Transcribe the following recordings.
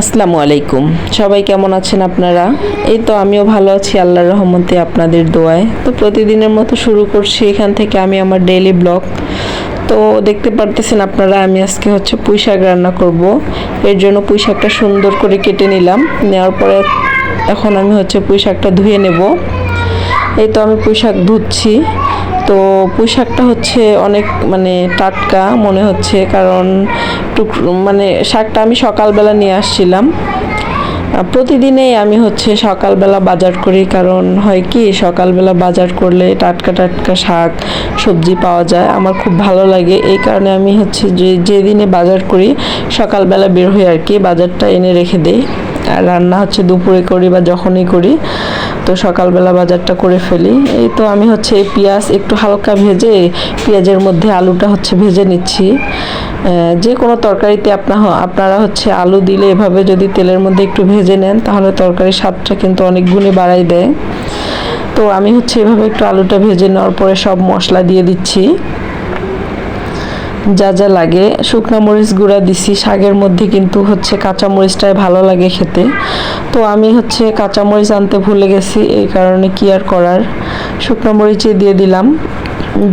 আসসালামু আলাইকুম। সবাই কেমন আছেন আপনারা? এই তো আমিও ভালো আছি, আল্লাহর রহমতে আপনাদের দোয়ায়। তো প্রতিদিনের মতো শুরু করছি, এখান থেকে আমি আমার ডেইলি ব্লগ তো দেখতে পারতেছেন আপনারা, আমি আজকে হচ্ছে পুঁই শাক রান্না করব। এর জন্য পুঁই শাকটা সুন্দর করে কেটে নিলাম। নেওয়ার পরে এখন আমি হচ্ছে পুঁই শাকটা ধুয়ে নেব। এই তো আমি পুঁই শাক ধুচ্ছি। তো পুঁই শাকটা হচ্ছে অনেক মানে টাটকা মনে হচ্ছে, কারণ মানে শাকটা আমি সকালবেলা নিয়ে আসছিলাম। প্রতিদিনেই আমি হচ্ছে সকালবেলা বাজার করি, কারণ হয় কি, সকালবেলা বাজার করলে টাটকা টাটকা শাক, সবজি পাওয়া যায়। আমার খুব ভালো লাগে, এই কারণে আমি হচ্ছে যে, যেদিনে বাজার করি, সকালবেলা বের হই আর কি, বাজারটা এনে রেখে দিই। আর রান্না হচ্ছে দুপুরে করি বা যখনই করি। তো সকালবেলা বাজারটা করে ফেলি। এই তো আমি হচ্ছে এই পেঁয়াজ একটু হালকা ভেজে পেঁয়াজের মধ্যে আলুটা হচ্ছে ভেজে নিচ্ছি। যে কোনো তরকারিতে আপনার আপনারা হচ্ছে আলু দিলে এভাবে যদি তেলের মধ্যে একটু ভেজে নেন, তাহলে তরকারির স্বাদটা কিন্তু অনেক গুণে বাড়াই দেয়। তো আমি হচ্ছে এভাবে একটু আলুটা ভেজে নেওয়ার পরে সব মশলা দিয়ে দিচ্ছি। যা যা লাগে। শুকনা মরিচ গুঁড়া দিছি, শাকের মধ্যে কিন্তু হচ্ছে কাঁচা মরিচটাই ভালো লাগে খেতে। তো আমি হচ্ছে কাঁচা মরিচ আনতে ভুলে গেছি, এই কারণে কি আর করার? শুকনো মরিচে দিয়ে দিলাম।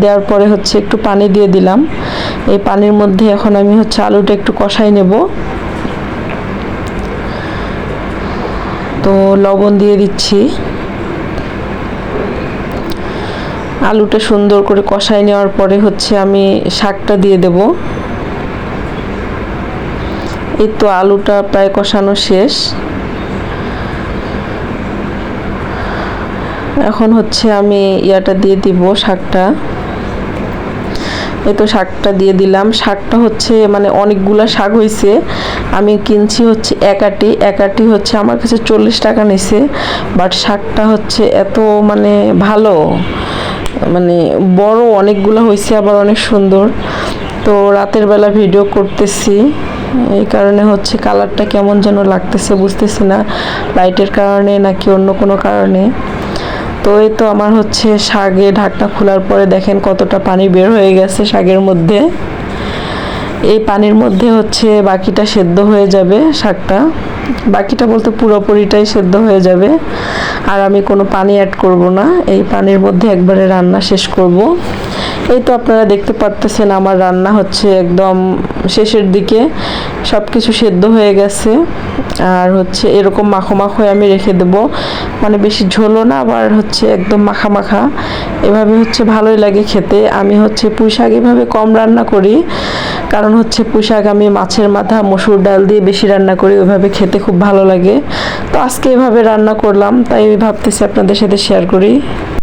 দেওয়ার পরে হচ্ছে একটু পানি দিয়ে দিলাম। এই পানির মধ্যে এখন আমি হচ্ছে আলুটা একটু কষাই নেব। তো লবণ দিয়ে দিচ্ছি। আলুটা সুন্দর করে কষাই নেওয়ার পরে হচ্ছে আমি শাকটা দিয়ে দেব। এই তো আলুটা প্রায় কষানো শেষ। এখন হচ্ছে আমি ইয়াটা দিয়ে দিব শাকটা। এই তো শাকটা দিয়ে দিলাম। শাকটা হচ্ছে মানে অনেকগুলা শাক হয়েছে আমি কিনছি হচ্ছে একাটি একাটি হচ্ছে আমার কাছে চল্লিশ টাকা নিছে। বাট শাকটা হচ্ছে এত মানে ভালো। মানে বড় অনেকগুলো হয়েছে আবার অনেক সুন্দর। তো রাতের বেলা ভিডিও করতেছি। এই কারণে হচ্ছে কালারটা কেমন যেন লাগতেছে বুঝতেছি না। লাইটের কারণে নাকি অন্য কোনো কারণে। তো এই তো আমার হচ্ছে শাগে ঢাকনা খোলার পরে দেখেন কতটা পানি বের হয়ে গেছে শাগের মধ্যে। এই পানির মধ্যে হচ্ছে বাকিটা সেদ্ধ হয়ে যাবে শাকটা। বাকিটা বলতে পুরোপুরিটাই সেদ্ধ হয়ে যাবে। আর আমি কোনো পানি অ্যাড করব না। এই পানির মধ্যে একবারে রান্না শেষ করব। এই তো আপনারা দেখতে পারতেছেন আমার রান্না হচ্ছে একদম শেষের দিকে। সব কিছু সেদ্ধ হয়ে গেছে। আর হচ্ছে এরকম মাখো মাখো আমি রেখে দেবো। মানে বেশি ঝোলও না, আবার হচ্ছে একদম মাখা মাখা। এভাবে হচ্ছে ভালোই লাগে খেতে। আমি হচ্ছে পুঁই শাক এভাবে কম রান্না করি। কারণ হচ্ছে পুঁই শাক আমি মাছের মাথা, মসুর ডাল দিয়ে বেশি রান্না করি, ওইভাবে খেতে খুব ভালো লাগে। তো আজকে এভাবে রান্না করলাম, তাই ভাবতেছি আপনাদের সাথে শেয়ার করি।